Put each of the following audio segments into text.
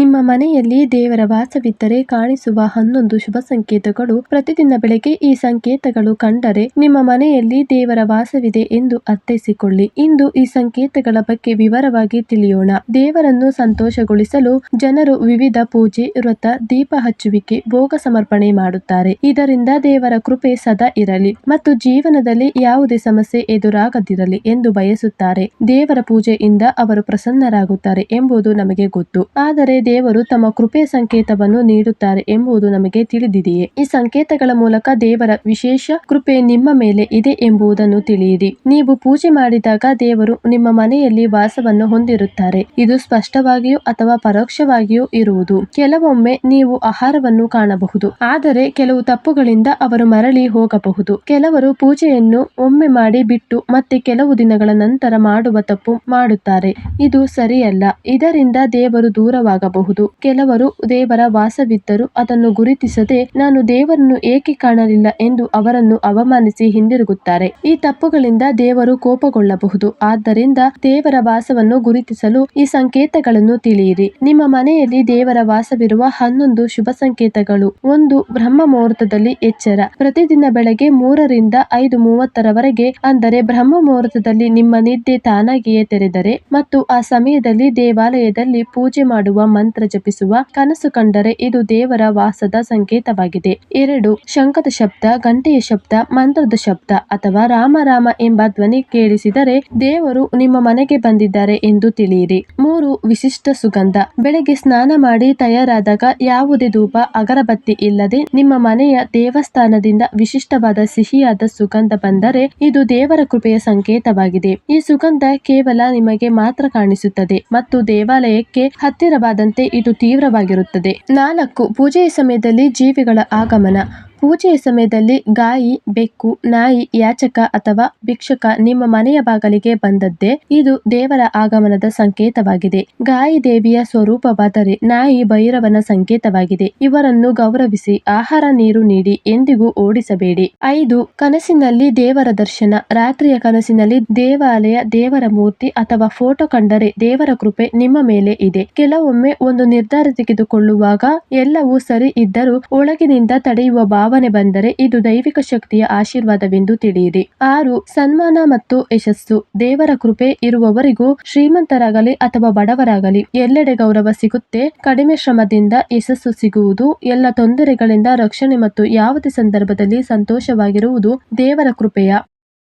ನಿಮ್ಮ ಮನೆಯಲ್ಲಿ ದೇವರ ವಾಸವಿದ್ದರೆ ಕಾಣಿಸುವ ಹನ್ನೊಂದು ಶುಭ ಸಂಕೇತಗಳು. ಪ್ರತಿದಿನ ಬೆಳಗ್ಗೆ ಈ ಸಂಕೇತಗಳು ಕಂಡರೆ ನಿಮ್ಮ ಮನೆಯಲ್ಲಿ ದೇವರ ವಾಸವಿದೆ ಎಂದು ಅರ್ಥೈಸಿಕೊಳ್ಳಿ. ಇಂದು ಈ ಸಂಕೇತಗಳ ಬಗ್ಗೆ ವಿವರವಾಗಿ ತಿಳಿಯೋಣ. ದೇವರನ್ನು ಸಂತೋಷಗೊಳಿಸಲು ಜನರು ವಿವಿಧ ಪೂಜೆ, ವ್ರತ, ದೀಪ ಹಚ್ಚುವಿಕೆ, ಭೋಗ ಸಮರ್ಪಣೆ ಮಾಡುತ್ತಾರೆ. ಇದರಿಂದ ದೇವರ ಕೃಪೆ ಸದಾ ಇರಲಿ ಮತ್ತು ಜೀವನದಲ್ಲಿ ಯಾವುದೇ ಸಮಸ್ಯೆ ಎದುರಾಗದಿರಲಿ ಎಂದು ಬಯಸುತ್ತಾರೆ. ದೇವರ ಪೂಜೆಯಿಂದ ಅವರು ಪ್ರಸನ್ನರಾಗುತ್ತಾರೆ ಎಂಬುದು ನಮಗೆ ಗೊತ್ತು. ಆದರೆ ದೇವರು ತಮ್ಮ ಕೃಪೆಯ ಸಂಕೇತವನ್ನು ನೀಡುತ್ತಾರೆ ಎಂಬುದು ನಮಗೆ ತಿಳಿದಿದೆಯೇ? ಈ ಸಂಕೇತಗಳ ಮೂಲಕ ದೇವರ ವಿಶೇಷ ಕೃಪೆ ನಿಮ್ಮ ಮೇಲೆ ಇದೆ ಎಂಬುದನ್ನು ತಿಳಿಯಿರಿ. ನೀವು ಪೂಜೆ ಮಾಡಿದಾಗ ದೇವರು ನಿಮ್ಮ ಮನೆಯಲ್ಲಿ ವಾಸವನ್ನು ಹೊಂದಿರುತ್ತಾರೆ. ಇದು ಸ್ಪಷ್ಟವಾಗಿಯೂ ಅಥವಾ ಪರೋಕ್ಷವಾಗಿಯೂ ಇರುವುದು. ಕೆಲವೊಮ್ಮೆ ನೀವು ಆಹಾರವನ್ನು ಕಾಣಬಹುದು. ಆದರೆ ಕೆಲವು ತಪ್ಪುಗಳಿಂದ ಅವರು ಮರಳಿ ಹೋಗಬಹುದು. ಕೆಲವರು ಪೂಜೆಯನ್ನು ಒಮ್ಮೆ ಮಾಡಿ ಬಿಟ್ಟು ಮತ್ತೆ ಕೆಲವು ದಿನಗಳ ನಂತರ ಮಾಡುವ ತಪ್ಪು ಮಾಡುತ್ತಾರೆ. ಇದು ಸರಿಯಲ್ಲ. ಇದರಿಂದ ದೇವರು ದೂರವಾಗಬಹುದು. ಕೆಲವರು ದೇವರ ವಾಸವಿದ್ದರೂ ಅದನ್ನು ಗುರುತಿಸದೆ, ನಾನು ದೇವರನ್ನು ಏಕೆ ಕಾಣಲಿಲ್ಲ ಎಂದು ಅವರನ್ನು ಅವಮಾನಿಸಿ ಹಿಂದಿರುಗುತ್ತಾರೆ. ಈ ತಪ್ಪುಗಳಿಂದ ದೇವರು ಕೋಪಗೊಳ್ಳಬಹುದು. ಆದ್ದರಿಂದ ದೇವರ ವಾಸವನ್ನು ಗುರುತಿಸಲು ಈ ಸಂಕೇತಗಳನ್ನು ತಿಳಿಯಿರಿ. ನಿಮ್ಮ ಮನೆಯಲ್ಲಿ ದೇವರ ವಾಸವಿರುವ ಹನ್ನೊಂದು ಶುಭ ಸಂಕೇತಗಳು. ಒಂದು, ಬ್ರಹ್ಮ ಮುಹೂರ್ತದಲ್ಲಿ ಎಚ್ಚರ. ಪ್ರತಿದಿನ ಬೆಳಗ್ಗೆ ಮೂರರಿಂದ ಐದು ಮೂವತ್ತರವರೆಗೆ, ಅಂದರೆ ಬ್ರಹ್ಮ ಮುಹೂರ್ತದಲ್ಲಿ ನಿಮ್ಮ ನಿದ್ದೆ ತಾನಾಗಿಯೇ ತೆರೆದರೆ, ಮತ್ತು ಆ ಸಮಯದಲ್ಲಿ ದೇವಾಲಯದಲ್ಲಿ ಪೂಜೆ ಮಾಡುವ ಮಂತ್ರ ಜಪಿಸುವ ಕನಸು ಕಂಡರೆ ಇದು ದೇವರ ವಾಸದ ಸಂಕೇತವಾಗಿದೆ. ಎರಡು ಶಂಖದ ಶಬ್ದ ಗಂಟೆಯ ಶಬ್ದ, ಮಂತ್ರದ ಶಬ್ದ ಅಥವಾ ರಾಮ ರಾಮ ಎಂಬ ಧ್ವನಿ ಕೇಳಿಸಿದರೆ ದೇವರು ನಿಮ್ಮ ಮನೆಗೆ ಬಂದಿದ್ದಾರೆ ಎಂದು ತಿಳಿಯಿರಿ. ಮೂರು, ವಿಶಿಷ್ಟ ಸುಗಂಧ. ಬೆಳಗ್ಗೆ ಸ್ನಾನ ಮಾಡಿ ತಯಾರಾದಾಗ ಯಾವುದೇ ಧೂಪ, ಅಗರಬತ್ತಿ ಇಲ್ಲದೆ ನಿಮ್ಮ ಮನೆಯ ದೇವಸ್ಥಾನದಿಂದ ವಿಶಿಷ್ಟವಾದ ಸಿಹಿಯಾದ ಸುಗಂಧ ಬಂದರೆ ಇದು ದೇವರ ಕೃಪೆಯ ಸಂಕೇತವಾಗಿದೆ. ಈ ಸುಗಂಧ ಕೇವಲ ನಿಮಗೆ ಮಾತ್ರ ಕಾಣಿಸುತ್ತದೆ ಮತ್ತು ದೇವಾಲಯಕ್ಕೆ ಹತ್ತಿರವಾದಂತೆ ಇದು ತೀವ್ರವಾಗಿರುತ್ತದೆ. ನಾಲ್ಕು ಪೂಜೆಯ ಸಮಯದಲ್ಲಿ ಜೀವಿಗಳ ಆಗಮನ. ಪೂಜೆಯ ಸಮಯದಲ್ಲಿ ಗಾಯಿ, ಬೆಕ್ಕು, ನಾಯಿ, ಯಾಚಕ ಅಥವಾ ಭಿಕ್ಷಕ ನಿಮ್ಮ ಮನೆಯ ಬಾಗಿಲಿಗೆ ಬಂದದ್ದೇ ಇದು ದೇವರ ಆಗಮನದ ಸಂಕೇತವಾಗಿದೆ. ಗಾಯಿ ದೇವಿಯ ಸ್ವರೂಪವಾದರೆ ನಾಯಿ ಭೈರವನ ಸಂಕೇತವಾಗಿದೆ. ಇವರನ್ನು ಗೌರವಿಸಿ ಆಹಾರ, ನೀರು ನೀಡಿ ಎಂದಿಗೂ ಓಡಿಸಬೇಡಿ. ಐದು, ಕನಸಿನಲ್ಲಿ ದೇವರ ದರ್ಶನ. ರಾತ್ರಿಯ ಕನಸಿನಲ್ಲಿ ದೇವಾಲಯ, ದೇವರ ಮೂರ್ತಿ ಅಥವಾ ಫೋಟೋ ಕಂಡರೆ ದೇವರ ಕೃಪೆ ನಿಮ್ಮ ಮೇಲೆ ಇದೆ. ಕೆಲವೊಮ್ಮೆ ಒಂದು ನಿರ್ಧಾರ ತೆಗೆದುಕೊಳ್ಳುವಾಗ ಎಲ್ಲವೂ ಸರಿ ಇದ್ದರೂ ಒಳಗಿನಿಂದ ತಡೆಯುವ ಭಾವನೆ ಬಂದರೆ ಇದು ದೈವಿಕ ಶಕ್ತಿಯ ಆಶೀರ್ವಾದವೆಂದು ತಿಳಿಯಿರಿ. ಆರು, ಸನ್ಮಾನ ಮತ್ತು ಯಶಸ್ಸು. ದೇವರ ಕೃಪೆ ಇರುವವರಿಗೂ ಶ್ರೀಮಂತರಾಗಲಿ ಅಥವಾ ಬಡವರಾಗಲಿ, ಎಲ್ಲೆಡೆ ಗೌರವ ಸಿಗುತ್ತೆ. ಕಡಿಮೆ ಶ್ರಮದಿಂದ ಯಶಸ್ಸು ಸಿಗುವುದು, ಎಲ್ಲ ತೊಂದರೆಗಳಿಂದ ರಕ್ಷಣೆ ಮತ್ತು ಯಾವುದೇ ಸಂದರ್ಭದಲ್ಲಿ ಸಂತೋಷವಾಗಿರುವುದು ದೇವರ ಕೃಪೆಯ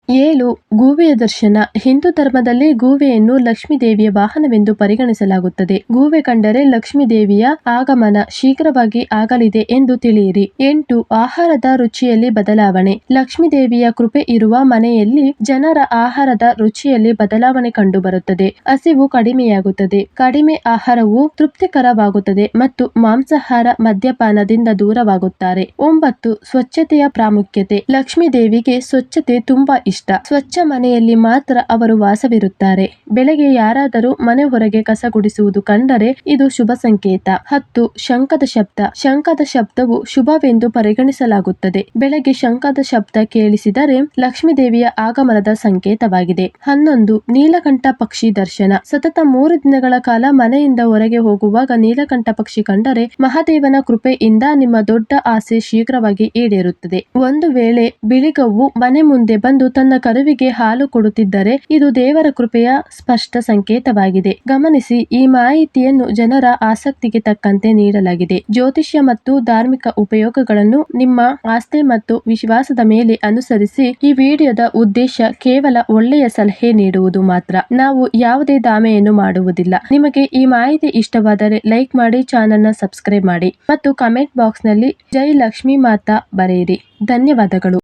ಏಳು ಗೂವೆಯ ದರ್ಶನ. ಹಿಂದೂ ಧರ್ಮದಲ್ಲಿ ಗೂವೆಯನ್ನು ಲಕ್ಷ್ಮೀ ದೇವಿಯ ವಾಹನವೆಂದು ಪರಿಗಣಿಸಲಾಗುತ್ತದೆ. ಗೂವೆ ಕಂಡರೆ ಲಕ್ಷ್ಮೀ ದೇವಿಯ ಆಗಮನ ಶೀಘ್ರವಾಗಿ ಆಗಲಿದೆ ಎಂದು ತಿಳಿಯಿರಿ. ಎಂಟು, ಆಹಾರದ ರುಚಿಯಲ್ಲಿ ಬದಲಾವಣೆ. ಲಕ್ಷ್ಮೀ ದೇವಿಯ ಕೃಪೆ ಇರುವ ಮನೆಯಲ್ಲಿ ಜನರ ಆಹಾರದ ರುಚಿಯಲ್ಲಿ ಬದಲಾವಣೆ ಕಂಡುಬರುತ್ತದೆ. ಹಸಿವು ಕಡಿಮೆಯಾಗುತ್ತದೆ. ಕಡಿಮೆ ಆಹಾರವು ತೃಪ್ತಿಕರವಾಗುತ್ತದೆ ಮತ್ತು ಮಾಂಸಾಹಾರ ಮದ್ಯಪಾನದಿಂದ ದೂರವಾಗುತ್ತಾರೆ. ಒಂಬತ್ತು, ಸ್ವಚ್ಛತೆಯ ಪ್ರಾಮುಖ್ಯತೆ. ಲಕ್ಷ್ಮೀ ದೇವಿಗೆ ಸ್ವಚ್ಛತೆ ತುಂಬಾ ಸ್ವಚ್ಛ ಮನೆಯಲ್ಲಿ ಮಾತ್ರ ಅವರು ವಾಸವಿರುತ್ತಾರೆ. ಬೆಳಗ್ಗೆ ಯಾರಾದರೂ ಮನೆ ಹೊರಗೆ ಕಸ ಗುಡಿಸುವುದು ಕಂಡರೆ ಇದು ಶುಭ ಸಂಕೇತ. ಹತ್ತು ಶಂಖದ ಶಬ್ದ. ಶಂಖದ ಶಬ್ದವು ಶುಭವೆಂದು ಪರಿಗಣಿಸಲಾಗುತ್ತದೆ. ಬೆಳಗ್ಗೆ ಶಂಖದ ಶಬ್ದ ಕೇಳಿಸಿದರೆ ಲಕ್ಷ್ಮೀ ದೇವಿಯ ಆಗಮನದ ಸಂಕೇತವಾಗಿದೆ. ಹನ್ನೊಂದು, ನೀಲಕಂಠ ಪಕ್ಷಿ ದರ್ಶನ. ಸತತ ಮೂರು ದಿನಗಳ ಕಾಲ ಮನೆಯಿಂದ ಹೊರಗೆ ಹೋಗುವಾಗ ನೀಲಕಂಠ ಪಕ್ಷಿ ಕಂಡರೆ ಮಹಾದೇವನ ಕೃಪೆಯಿಂದ ನಿಮ್ಮ ದೊಡ್ಡ ಆಸೆ ಶೀಘ್ರವಾಗಿ ಈಡೇರುತ್ತದೆ. ಒಂದು ವೇಳೆ ಬಿಳಿಗವು ಮನೆ ಮುಂದೆ ಬಂದು ತನ್ನ ಕರುವಿಗೆ ಹಾಲು ಕೊಡುತ್ತಿದ್ದರೆ ಇದು ದೇವರ ಕೃಪೆಯ ಸ್ಪಷ್ಟ ಸಂಕೇತವಾಗಿದೆ. ಗಮನಿಸಿ, ಈ ಮಾಹಿತಿಯನ್ನು ಜನರ ಆಸಕ್ತಿಗೆ ತಕ್ಕಂತೆ ನೀಡಲಾಗಿದೆ. ಜ್ಯೋತಿಷ್ಯ ಮತ್ತು ಧಾರ್ಮಿಕ ಉಪಯೋಗಗಳನ್ನು ನಿಮ್ಮ ಆಸ್ತಿ ಮತ್ತು ವಿಶ್ವಾಸದ ಮೇಲೆ ಅನುಸರಿಸಿ, ಈ ವಿಡಿಯೋದ ಉದ್ದೇಶ ಕೇವಲ ಒಳ್ಳೆಯ ಸಲಹೆ ನೀಡುವುದು ಮಾತ್ರ. ನಾವು ಯಾವುದೇ ದಾಮೆಯನ್ನು ಮಾಡುವುದಿಲ್ಲ. ನಿಮಗೆ ಈ ಮಾಹಿತಿ ಇಷ್ಟವಾದರೆ ಲೈಕ್ ಮಾಡಿ, ಚಾನಲ್ನ ಸಬ್ಸ್ಕ್ರೈಬ್ ಮಾಡಿ ಮತ್ತು ಕಮೆಂಟ್ ಬಾಕ್ಸ್ನಲ್ಲಿ ಜೈ ಲಕ್ಷ್ಮೀ ಮಾತಾ ಬರೆಯಿರಿ. ಧನ್ಯವಾದಗಳು.